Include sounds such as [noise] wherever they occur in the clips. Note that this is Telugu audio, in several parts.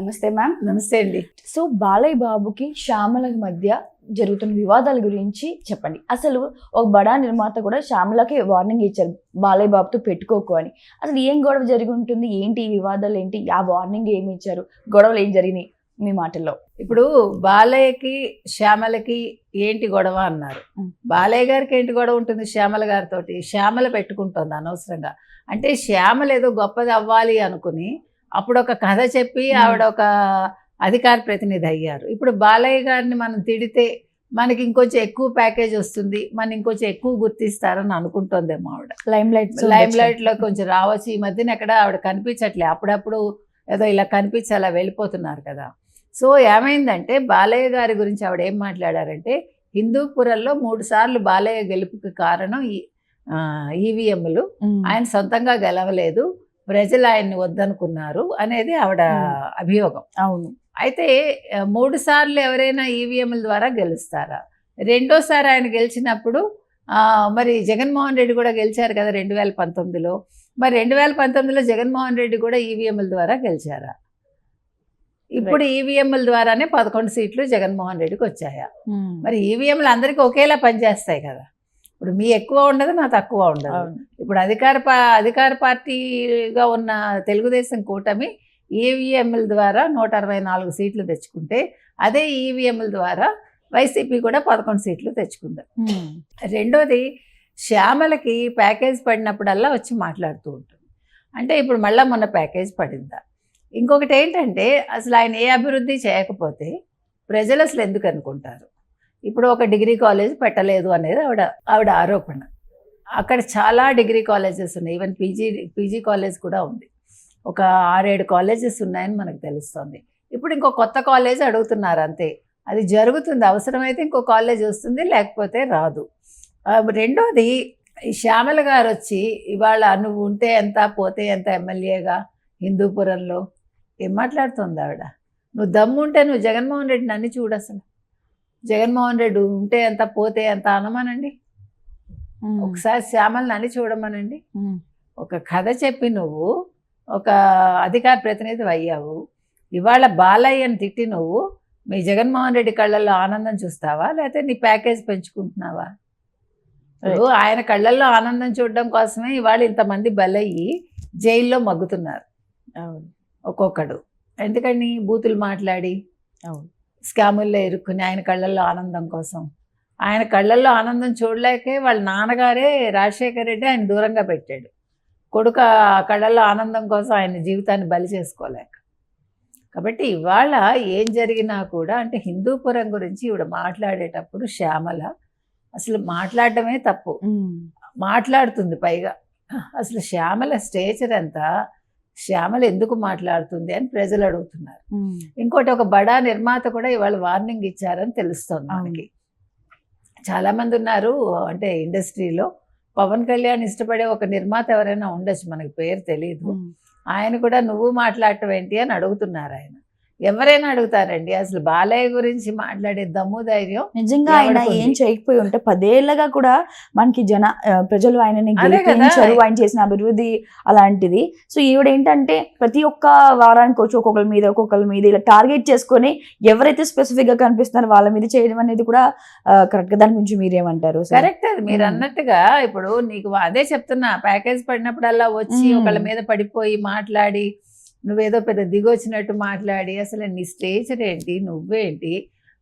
నమస్తే మ్యామ్. నమస్తే అండి. సో బాలయ్య బాబుకి శ్యామల మధ్య జరుగుతున్న వివాదాల గురించి చెప్పండి. అసలు ఒక బడా నిర్మాత కూడా శ్యామలకి వార్నింగ్ ఇచ్చారు బాలయ్య బాబుతో పెట్టుకోకు అని. అసలు ఏం గొడవ జరిగి ఉంటుంది? ఏంటి ఈ వివాదాలు? ఏంటి? ఆ వార్నింగ్ ఏమి ఇచ్చారు? గొడవలు ఏం జరిగినాయి మీ మాటల్లో? ఇప్పుడు బాలయ్యకి శ్యామలకి ఏంటి గొడవ అన్నారు. బాలయ్య గారికి ఏంటి గొడవ ఉంటుంది శ్యామల గారితో శ్యామల పెట్టుకుంటుంది అనవసరంగా. అంటే శ్యామల ఏదో గొప్పది అవ్వాలి అనుకుని అప్పుడు ఒక కథ చెప్పి. ఆవిడ ఒక అధికార ప్రతినిధి అయ్యారు. ఇప్పుడు బాలయ్య గారిని మనం తిడితే మనకి ఇంకొంచెం ఎక్కువ ప్యాకేజ్ వస్తుంది మనం ఇంకొంచెం ఎక్కువ గుర్తిస్తారని అనుకుంటోందేమో ఆవిడ. లైమ్ లైట్ లైమ్ లైట్లో కొంచెం రావచ్చు. ఈ మధ్యన ఎక్కడ ఆవిడ కనిపించట్లే. అప్పుడప్పుడు ఏదో ఇలా కనిపించి అలా వెళ్ళిపోతున్నారు కదా. సో ఏమైందంటే బాలయ్య గారి గురించి ఆవిడ ఏం మాట్లాడారంటే హిందూపురంలో మూడు సార్లు బాలయ్య గెలుపుకి కారణం ఈ ఈవీఎంలు. ఆయన సొంతంగా గెలవలేదు. ప్రజలు ఆయన్ని వద్దనుకున్నారు అనేది ఆవిడ. అభియోగం. అవును. అయితే మూడు సార్లు ఎవరైనా ఈవీఎంల ద్వారా గెలుస్తారా? రెండోసారి ఆయన గెలిచినప్పుడు మరి జగన్మోహన్ రెడ్డి కూడా గెలిచారు కదా రెండు వేల పంతొమ్మిదిలో. మరి రెండు వేల పంతొమ్మిదిలో జగన్మోహన్ రెడ్డి కూడా ఈవీఎంల ద్వారా గెలిచారా? ఇప్పుడు ఈవీఎంల ద్వారానే పదకొండు సీట్లు జగన్మోహన్ రెడ్డికి వచ్చాయా? మరి ఈవీఎంలు అందరికీ ఒకేలా పనిచేస్తాయి కదా. ఇప్పుడు మీ ఎక్కువ ఉండదు నా తక్కువ ఉండదు. ఇప్పుడు అధికార పా అధికార పార్టీగా ఉన్న తెలుగుదేశం కూటమి ఈవీఎంల ద్వారా నూట అరవై నాలుగు సీట్లు తెచ్చుకుంటే అదే ఈవీఎంల ద్వారా వైసీపీ కూడా పదకొండు సీట్లు తెచ్చుకుంది. రెండోది శ్యామలకి ప్యాకేజ్ పడినప్పుడల్లా వచ్చి మాట్లాడుతూ ఉంటుంది. అంటే ఇప్పుడు మళ్ళీ మొన్న ప్యాకేజ్ పడిందా? ఇంకొకటి ఏంటంటే అసలు ఆయన ఏ అభివృద్ధి చేయకపోతే ప్రజలు అసలు ఎందుకు అనుకుంటారు? ఇప్పుడు ఒక డిగ్రీ కాలేజ్ పెట్టలేదు అనేది ఆవిడ ఆవిడ ఆరోపణ. అక్కడ చాలా డిగ్రీ కాలేజెస్ ఉన్నాయి. ఈవెన్ పీజీ పీజీ కాలేజ్ కూడా ఉంది. ఒక ఆరేడు కాలేజెస్ ఉన్నాయని మనకు తెలుస్తుంది. ఇప్పుడు ఇంకో కొత్త కాలేజ్ అడుగుతున్నారు అంతే. అది జరుగుతుంది. అవసరమైతే ఇంకో కాలేజ్ వస్తుంది లేకపోతే రాదు. రెండోది ఈ శ్యామల గారు వచ్చి ఇవాళ నువ్వు ఉంటే ఎంత పోతే ఎంత ఎమ్మెల్యేగా హిందూపురంలో? ఏం మాట్లాడుతుంది ఆవిడ? నువ్వు దమ్ముంటే నువ్వు జగన్మోహన్ రెడ్డిని అన్ని చూడు అసలు. జగన్మోహన్ రెడ్డి ఉంటే ఎంత పోతే ఎంత అనమనండి. ఒకసారి శ్యామల్ని అని చూడమనండి. ఒక కథ చెప్పి నువ్వు ఒక అధికార ప్రతినిధి అయ్యావు. ఇవాళ బాలయ్యని తిట్టి నువ్వు మీ జగన్మోహన్ రెడ్డి కళ్ళల్లో ఆనందం చూస్తావా? లేకపోతే నీ ప్యాకేజ్ పెంచుకుంటున్నావా? ఆయన కళ్ళల్లో ఆనందం చూడడం కోసమే ఇవాళ ఇంతమంది బలయ్యి జైల్లో మగ్గుతున్నారు. అవును. ఒక్కొక్కడు. ఎందుకని బూతులు మాట్లాడి. అవును. స్కాముల్లో ఇరుక్కుని ఆయన కళ్ళల్లో ఆనందం కోసం. ఆయన కళ్ళల్లో ఆనందం చూడలేకే వాళ్ళ నాన్నగారే రాజశేఖర రెడ్డి ఆయన దూరంగా పెట్టాడు. కొడుకు కళ్ళల్లో ఆనందం కోసం ఆయన జీవితాన్ని బలి చేసుకోలేక. కాబట్టి ఇవాళ ఏం జరిగినా కూడా అంటే హిందూపురం గురించి ఇవిడ మాట్లాడేటప్పుడు శ్యామల అసలు మాట్లాడటమే తప్పు. మాట్లాడుతుంది పైగా. అసలు శ్యామల స్టేచర్ ఎంత? శ్యామల ఎందుకు మాట్లాడుతుంది అని ప్రజలు అడుగుతున్నారు. ఇంకోటి ఒక బడా నిర్మాత కూడా ఇవాళ వార్నింగ్ ఇచ్చారని తెలుస్తోంది మనకి. చాలా మంది ఉన్నారు అంటే ఇండస్ట్రీలో పవన్ కళ్యాణ్ ఇష్టపడే ఒక నిర్మాత ఎవరైనా ఉండొచ్చు మనకి పేరు తెలియదు. ఆయన కూడా నువ్వు మాట్లాడటం ఏంటి అని అడుగుతున్నారు ఆయన. ఎవరైనా అడుగుతారండి అసలు బాలయ్య గురించి మాట్లాడే దమ్ము ధైర్యం నిజంగా ఆయన ఏం? చేయకపోయి ఉంటే పదేళ్ళగా కూడా మనకి జన ప్రజలు ఆయనని. గెలిపించారు ఆయన చేసిన అభివృద్ధి అలాంటిది సో ఈవిడ ఏంటంటే ప్రతి ఒక్క వారానికి వచ్చి ఒక్కొక్కరి మీద ఒక్కొక్కరి మీద ఇలా టార్గెట్ చేసుకొని ఎవరైతే స్పెసిఫిక్గా కనిపిస్తున్నారో వాళ్ళ మీద చేయడం అనేది కూడా కరెక్ట్గా దాని గురించి మీరేమంటారు కరెక్ట్ అది మీరు. అన్నట్టుగా ఇప్పుడు నీకు అదే చెప్తున్నా ప్యాకేజ్ పడినప్పుడల్లా వచ్చి. ఒకళ్ళ మీద పడిపోయి మాట్లాడి నువ్వేదో పెద్ద దిగొచ్చినట్టు మాట్లాడి అసలు నీ స్టేచర్ ఏంటి నువ్వేంటి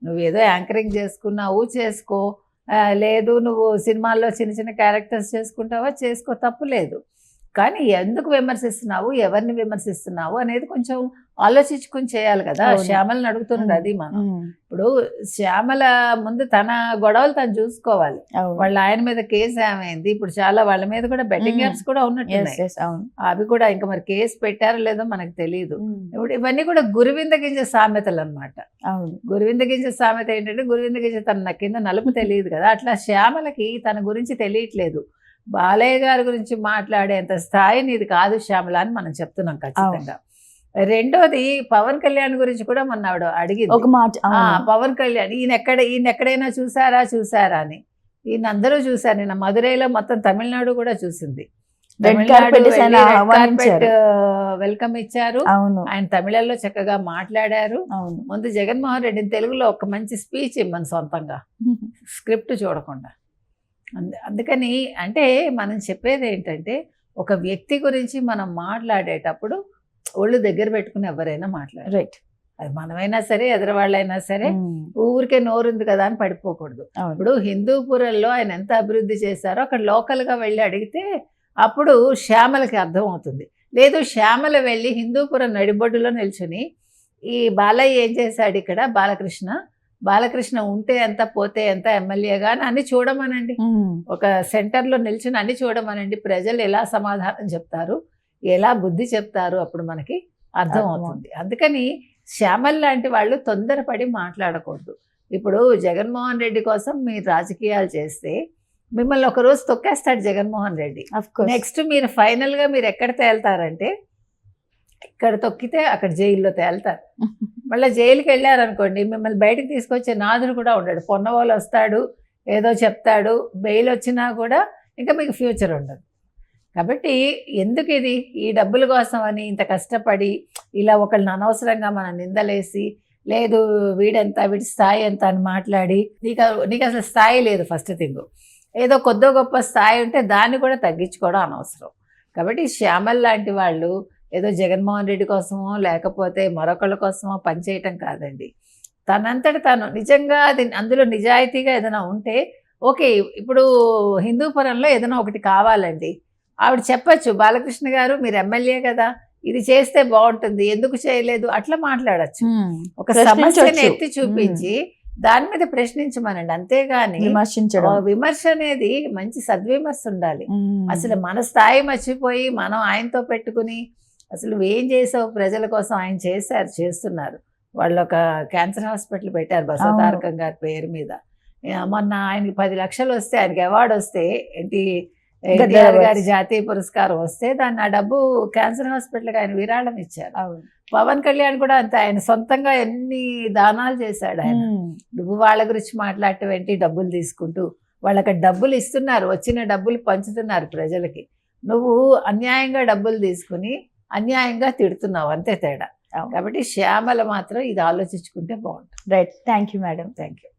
నువ్వేదో యాంకరింగ్ చేసుకున్నావు చేసుకో. లేదు నువ్వు సినిమాల్లో చిన్న చిన్న క్యారెక్టర్స్ చేసుకుంటావా చేసుకో తప్పు లేదు. కానీ ఎందుకు విమర్శిస్తున్నావు ఎవరిని విమర్శిస్తున్నావు అనేది కొంచెం ఆలోచించుకుని చేయాలి కదా. శ్యామల్ని అడుగుతున్నది అది మనం. ఇప్పుడు శ్యామల ముందు తన గొడవలు తను చూసుకోవాలి. వాళ్ళ ఆయన మీద కేసు ఏమైంది ఇప్పుడు చాలా వాళ్ళ మీద కూడా బెట్టింగ్. యాప్స్ కూడా ఉన్నట్టున్నాయి. అవి కూడా ఇంకా మరి కేసు పెట్టారో లేదో మనకు తెలియదు. ఇప్పుడు ఇవన్నీ కూడా గురువింద గింజ సామెతలు అనమాట అవును. గురువింద గింజ సామెత ఏంటంటే గురువింద గింజ తన కింద నలుపు [laughs] తెలియదు కదా. అట్లా శ్యామలకి తన గురించి తెలియట్లేదు. బాలయ్య గారి గురించి మాట్లాడేంత స్థాయి నీది కాదు శ్యామల అని మనం చెప్తున్నాం ఖచ్చితంగా. రెండోది పవన్ కళ్యాణ్ గురించి కూడా మొన్న ఆవిడ అడిగింది. ఒక మాట. పవన్ కళ్యాణ్ ఈయన ఎక్కడ ఈయన ఎక్కడైనా చూసారా చూసారా అని. ఈయన అందరూ చూసారు నిన్న మదురైలో మొత్తం తమిళనాడు కూడా చూసింది. వెల్కమ్ ఇచ్చారు. అవును. ఆయన తమిళంలో చక్కగా మాట్లాడారు. అవును. ముందు జగన్మోహన్ రెడ్డిని తెలుగులో ఒక మంచి స్పీచ్ ఇమ్మని సొంతంగా. [laughs] స్క్రిప్ట్ చూడకుండా. అందు- అందుకని అంటే మనం చెప్పేది ఏంటంటే ఒక వ్యక్తి గురించి మనం మాట్లాడేటప్పుడు ఒళ్ళు దగ్గర పెట్టుకుని ఎవరైనా మాట్లాడారు. రైట్ అది మనమైనా సరే ఎదురవాళ్ళైనా సరే ఊరికే నోరుంది కదా అని పడిపోకూడదు. ఇప్పుడు హిందూపురంలో ఆయన ఎంత అభివృద్ధి చేశారో అక్కడ లోకల్గా వెళ్ళి అడిగితే అప్పుడు శ్యామలకి అర్థం అవుతుంది లేదు శ్యామల వెళ్ళి హిందూపురం నడిబొడ్డులో నిల్చుని ఈ బాలయ్య ఏం చేశాడు ఇక్కడ? బాలకృష్ణ బాలకృష్ణ ఉంటే ఎంత పోతే ఎంత ఎమ్మెల్యేగా అని అన్ని చూడమనండి. ఉమ్. ఒక సెంటర్లో నిల్చుని అన్ని చూడమనండి. ప్రజలు ఎలా సమాధానం చెప్తారు? ఎలా బుద్ధి చెప్తారు అప్పుడు మనకి అర్థం అవుతుంది. అందుకని శ్యామల్ లాంటి వాళ్ళు తొందరపడి మాట్లాడకూడదు. ఇప్పుడు జగన్మోహన్ రెడ్డి కోసం మీరు రాజకీయాలు చేస్తే మిమ్మల్ని ఒక రోజు తొక్కేస్తాడు జగన్మోహన్ రెడ్డి. నెక్స్ట్ మీరు ఫైనల్గా మీరు ఎక్కడ తేల్తారంటే ఇక్కడ తొక్కితే అక్కడ జైల్లో తేల్తారు. [laughs] మళ్ళీ జైలుకి వెళ్ళారనుకోండి మిమ్మల్ని బయటకు తీసుకొచ్చే నాదుడు కూడా ఉండడు. పొన్నవాళ్ళు వస్తాడు ఏదో చెప్తాడు బెయిల్ వచ్చినా కూడా ఇంకా మీకు ఫ్యూచర్ ఉండదు. కాబట్టి ఎందుకు ఇది ఈ డబ్బుల కోసం అని ఇంత కష్టపడి ఇలా ఒకళ్ళని అనవసరంగా మనం నిందలేసి లేదు వీడెంత వీడి స్థాయి ఎంత అని మాట్లాడి నీకు నీకు అసలు స్థాయి లేదు ఫస్ట్ థింగ్. ఏదో కొద్దో గొప్ప స్థాయి ఉంటే దాన్ని కూడా తగ్గించుకోవడం అనవసరం. కాబట్టి శ్యామల్ లాంటి వాళ్ళు ఏదో జగన్మోహన్ రెడ్డి కోసమో లేకపోతే మరొకళ్ళ కోసమో పనిచేయటం కాదండి. తనంతట తను నిజంగా అది అందులో నిజాయితీగా ఏదైనా ఉంటే ఓకే ఇప్పుడు హిందూపురంలో ఏదైనా ఒకటి కావాలండి. ఆవిడ చెప్పచ్చు బాలకృష్ణ గారు మీరు ఎమ్మెల్యే కదా ఇది చేస్తే బాగుంటుంది ఎందుకు చేయలేదు? అట్లా మాట్లాడచ్చు. ఒక. సమస్యని ఎత్తి చూపించి దాని మీద ప్రశ్నించమనండి. అంతేగాని విమర్శించడం. విమర్శ అనేది మంచి సద్విమర్శ ఉండాలి. అసలు మన స్థాయి మర్చిపోయి మనం ఆయనతో పెట్టుకుని అసలు ఏం చేసావు? ప్రజల కోసం ఆయన చేశారు చేస్తున్నారు. వాళ్ళు ఒక క్యాన్సర్ హాస్పిటల్ పెట్టారు బసవతారకం గారి పేరు మీద. మొన్న ఆయనకి పది లక్షలు వస్తే ఆయనకి అవార్డు వస్తే ఏంటి ఎన్టీఆర్. గారి జాతీయ పురస్కారం వస్తే దాన్ని ఆ డబ్బు క్యాన్సర్ హాస్పిటల్కి ఆయన విరాళం ఇచ్చారు. అవును. పవన్ కళ్యాణ్ కూడా అంతే ఆయన సొంతంగా ఎన్ని దానాలు చేశాడు ఆయన. నువ్వు వాళ్ళ గురించి మాట్లాడటం ఏంటి? డబ్బులు తీసుకుంటూ వాళ్ళకి డబ్బులు ఇస్తున్నారు వచ్చిన డబ్బులు పంచుతున్నారు ప్రజలకి. నువ్వు అన్యాయంగా డబ్బులు తీసుకుని అన్యాయంగా తిడుతున్నావు అంతే తేడా. కాబట్టి శ్యామల మాత్రం ఇది ఆలోచించుకుంటే బాగుంటుంది. Right. Thank you madam. Thank you